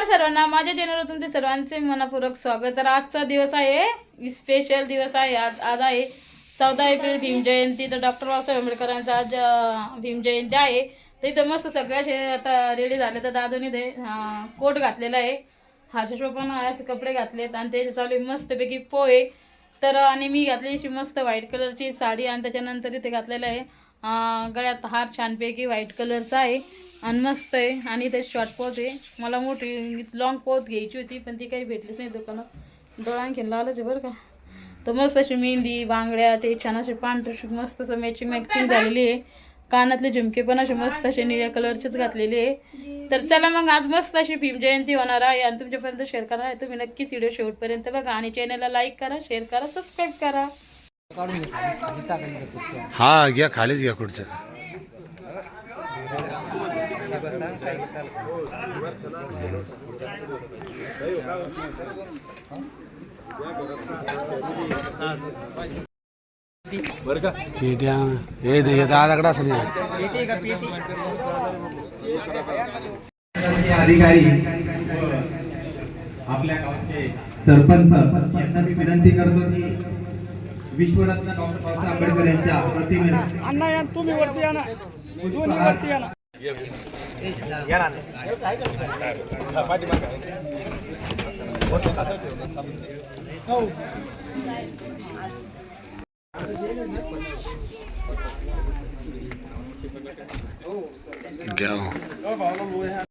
नमस्कार सर्वांना. माझ्या चॅनलवर तुमचे सर्वांचे मनापूर्वक स्वागत. तर आजचा दिवस आहे स्पेशल दिवस आहे. आज आज आहे चौदा एप्रिल भीमजयंती. तर डॉक्टर बाबासाहेब आंबेडकरांचा आज भीमजयंती भीम जयंती आहे. तर इथं मस्त सगळ्या शे आता रेडी झाले. तर दादूनी ते कोट घातलेला आहे. हाशेश पण असे कपडे घातलेत आणि ते चालू आहे मस्तपैकी पोहे. तर आणि मी घातली अशी मस्त व्हाईट कलरची साडी आणि त्याच्यानंतर इथे घातलेलं आहे. गळ्यात हार छानपैकी व्हाईट कलरचा आहे आणि मस्त आहे. आणि ते शॉर्ट पोत आहे. मला मोठी लॉंग पोत घ्यायची होती पण ती काही भेटलीच नाही दुकानात. डोळा आणखीन लालच आहे बरं का. तर मस्त अशी मेहंदी बांगड्या ते छान असे पांढरे मस्त असं मॅचिंग मॅचिंग झालेली आहे. कानातले झुमके पण असे मस्त असे निळ्या कलरचेच घातलेले आहे. तर चला मग आज मस्त अशी भीम जयंती होणार आहे. आणि तुमच्यापर्यंत शेअर करा तुम्ही नक्कीच व्हिडिओ शेवटपर्यंत बघा. आणि चॅनलला लाईक करा शेअर करा सबस्क्राईब करा. हा घ्या खालीच घ्या खुर्च्या. पेट्या हे दे दादाकडे असं अधिकारी आपल्या गावचे सरपंच यांना मी विनंती करतो की विश्वरत्न डॉक्टर बाबासाहेब आंबेडकर यांच्या प्रतिमेस अण्णा या तुम्ही वरती या ना. दोन्ही वरती या ना. हो? घ्या म्हणा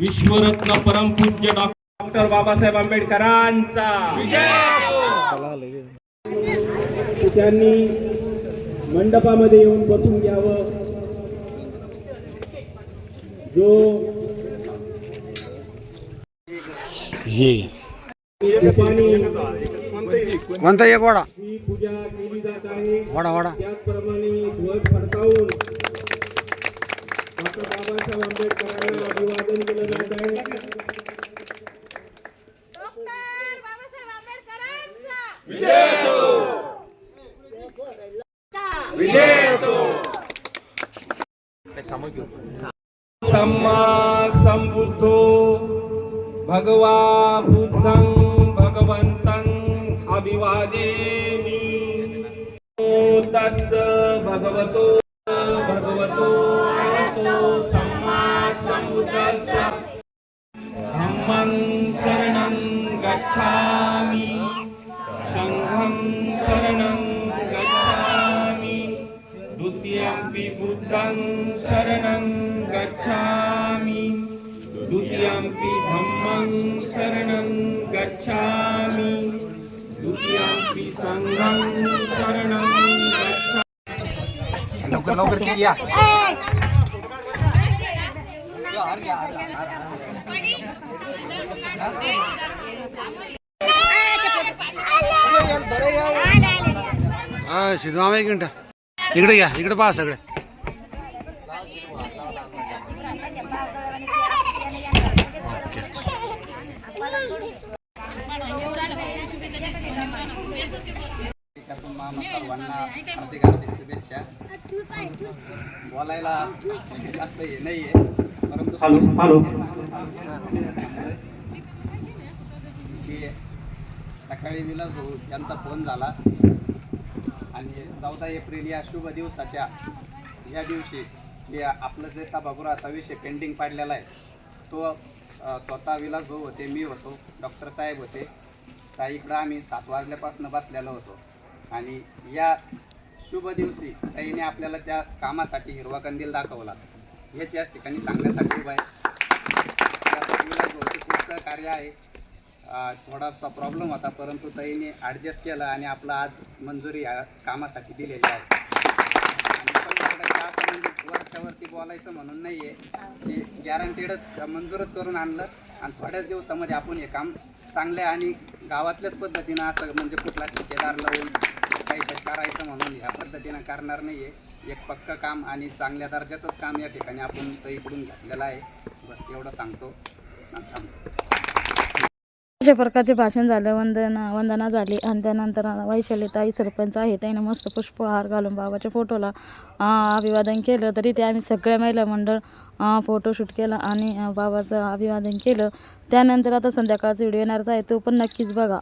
विश्वरत्न परमपूज्य डॉक्टर बाबासाहेब आंबेडकरांचा. त्यांनी मंडपामध्ये येऊन बसून घ्यावं. जो हे कोणता एक वाडा? ही पूजा केली जात आहे. वाडा वाडा. त्याचप्रमाणे ध्वज फडकावून डॉक्टर बाबासाहेब आंबेडकरांना सम्मा संबुद्धो भगवा बुद्धं भगवन्तं अभिवादेमि नमो तस्स भगवतो भगवतो अरहतो सम्मा संबुद्धस्स धम्मं शरणं गच्छामि संघं बुद्धं शरणं गच्छामि द्वितीयंपि धम्मं शरणं गच्छामि द्वितीयंपि संघं शरणं गच्छामि हा सिद्धू मामा एक मिनिट इकडे या इकडे पहा सगळे. शुभेच्छा बोलायला जास्त हे नाहीये परंतु हॅलो हॅलो की सकाळी विलास भाऊ यांचा फोन झाला. आणि चौदा एप्रिल या शुभ दिवसाच्या या दिवशी की आपलं जे सभागृहाचा विषय पेंडिंग पाडलेला आहे तो स्वतः विलास भाऊ होते मी होतो डॉक्टर साहेब होते. त्या इकडं आम्ही सात वाजल्यापासून बसलेलो होतो. आणि या शुभ दिवशी ताईने आपल्याला त्या कामासाठी हिरवा कंदील दाखवला. हेच या ठिकाणी सांगण्यासाठी उभं आहे. विलास भाऊचं कार्य आहे. थोडासा प्रॉब्लेम होता परंतु ताईने ॲडजस्ट केला आणि आपला आज मंजुरी या कामासाठी दिलेली आहे. वर्षावरती म्हणजे वरच्यावरती बोलायचं म्हणून नाही आहे की गॅरंटेडच मंजूरच करून आणलं. आणि थोड्याच दिवसामध्ये आपण हे काम चांगल्या आणि गावातल्याच पद्धतीनं असं म्हणजे कुठला ठेकेदार लावून काही करायचं म्हणून ह्या पद्धतीनं करणार नाही आहे एक पक्क काम आणि चांगल्या दर्जाचंच काम या ठिकाणी आपण इथं इकडून घेतलेलं आहे. बस एवढं सांगतो. थांबतो. अशा प्रकारचे भाषण झालं. वंदना वंदना झाली. आणि त्यानंतर वैशाली ताई सरपंच आहे. त्याने मस्त पुष्पहार घालून बाबाच्या फोटोला अभिवादन केलं. तरी ते आम्ही सगळ्या महिला मंडळ फोटोशूट केला आणि बाबाचं अभिवादन केलं. त्यानंतर आता संध्याकाळचा व्हिडिओ येणारच आहे. तो पण नक्कीच बघा.